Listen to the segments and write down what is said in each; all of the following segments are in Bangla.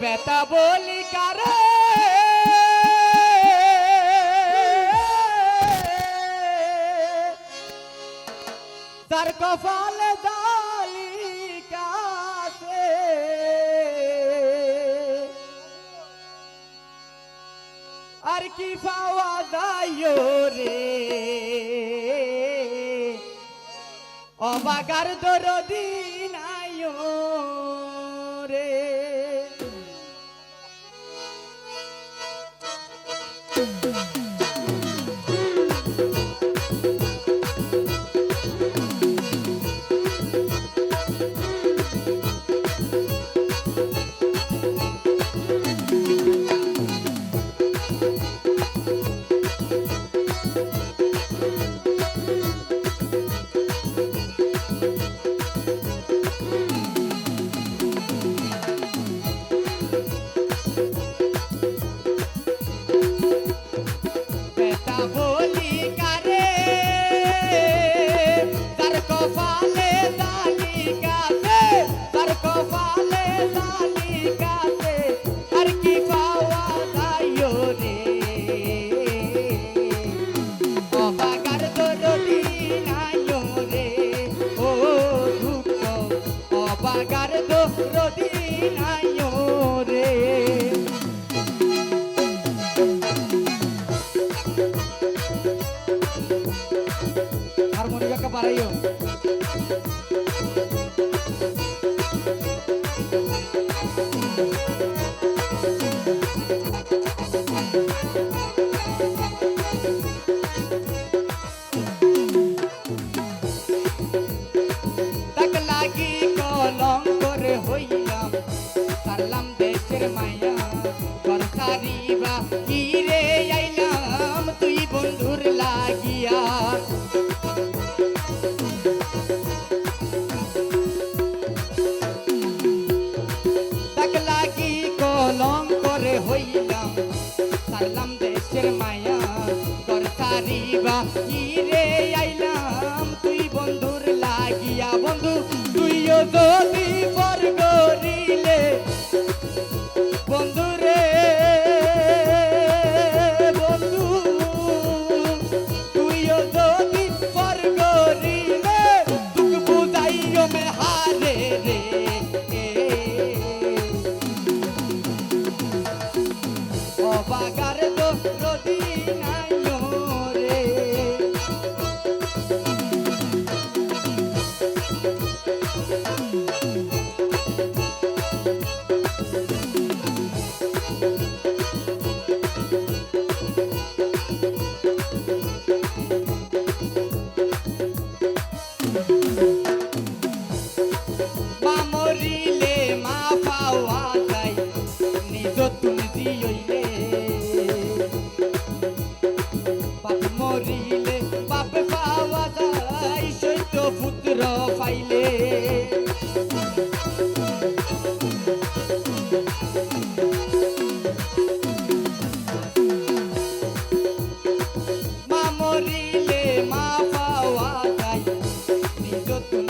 বেতা বলি কারে? আর কি পাওয়া যায় রে অবাগার দরদি নাই রে কপালে সারলাম দেশের মায়া রে আইলাম? তুই বন্ধুর লাগিয়া। লাগি কলঙ্করে হইলাম, সারলাম, দেশের মায়া রে আইলাম? তুই বন্ধুর লাগিয়া, বন্ধু, তুইও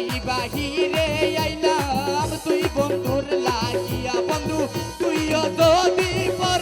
করতারি বাহিরে আইলাম। তুই বন্ধুর লাগিয়া বন্ধু তুইও যদি পর